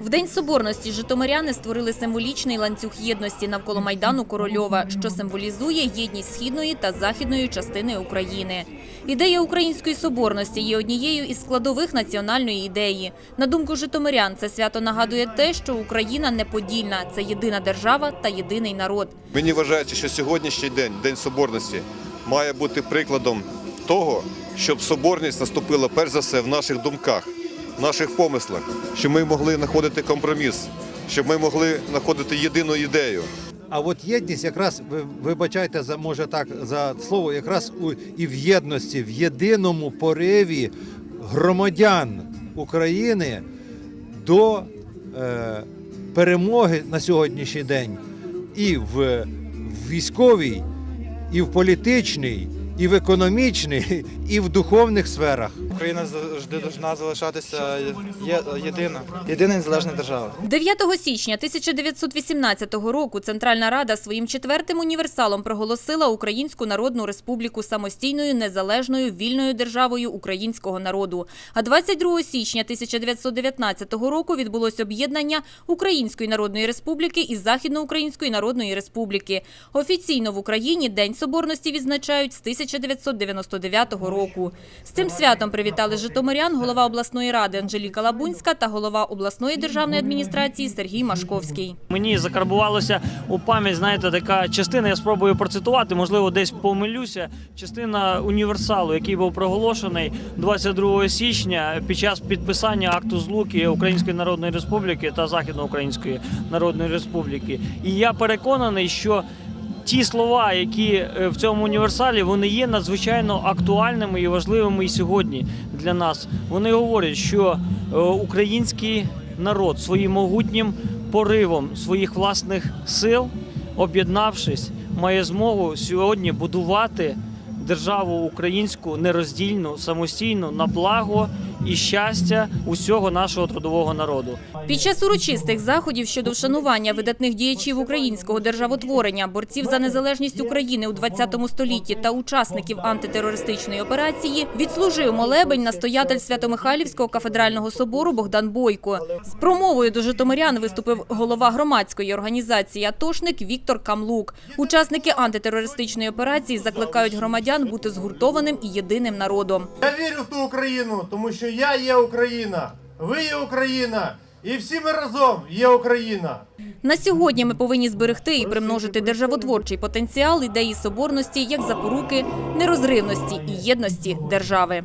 В День Соборності житомиряни створили символічний ланцюг єдності навколо Майдану Корольова, що символізує єдність східної та західної частини України. Ідея української соборності є однією із складових національної ідеї. На думку житомирян, це свято нагадує те, що Україна неподільна – це єдина держава та єдиний народ. Мені вважається, що сьогоднішній день, День Соборності, має бути прикладом того, щоб соборність наступила перш за все в наших думках, наших помислах, щоб ми могли знаходити компроміс, щоб ми могли знаходити єдину ідею. А от єдність, якраз ви вибачайте за може так за слово, якраз у і в єдності, в єдиному пориві громадян України до е, перемоги на сьогоднішній день і в, в військовій, і в політичній, і в економічній, і в духовних сферах. Україна завжди повинна залишатися є- єдина, єдина незалежна держава. 9 січня 1918 року Центральна Рада своїм четвертим універсалом проголосила Українську Народну Республіку самостійною незалежною вільною державою українського народу. А 22 січня 1919 року відбулось об'єднання Української Народної Республіки і Західноукраїнської Народної Республіки. Офіційно в Україні День Соборності відзначають з 1999 року. З цим святом привітали житомирян голова обласної ради Анжеліка Лабунська та голова обласної державної адміністрації Сергій Машковський. Мені закарбувалося у пам'ять, знаєте, така частина, я спробую процитувати, можливо, десь помилюся. Частина універсалу, який був проголошений 22 січня під час підписання акту злуки Української Народної Республіки та Західноукраїнської Народної Республіки. І я переконаний, що ті слова, які е, в цьому універсалі, вони є надзвичайно актуальними і важливими і сьогодні для нас. Вони говорять, що е, український народ своїм могутнім поривом своїх власних сил, об'єднавшись, має змогу сьогодні будувати державу українську нероздільну, самостійну на благо і щастя усього нашого трудового народу. Під час урочистих заходів щодо вшанування видатних діячів українського державотворення, борців за незалежність України у 20 столітті та учасників антитерористичної операції відслужив молебень настоятель Свято-Михайлівського кафедрального собору Богдан Бойко. З промовою до житомирян виступив голова громадської організації «Атошник» Віктор Камлук. Учасники антитерористичної операції закликають громадян бути згуртованим і єдиним народом. Я вірю в ту Україну, тому що я є Україна, ви є Україна, і всі ми разом є Україна. На сьогодні ми повинні зберегти і примножити державотворчий потенціал ідеї соборності як запоруки нерозривності і єдності держави.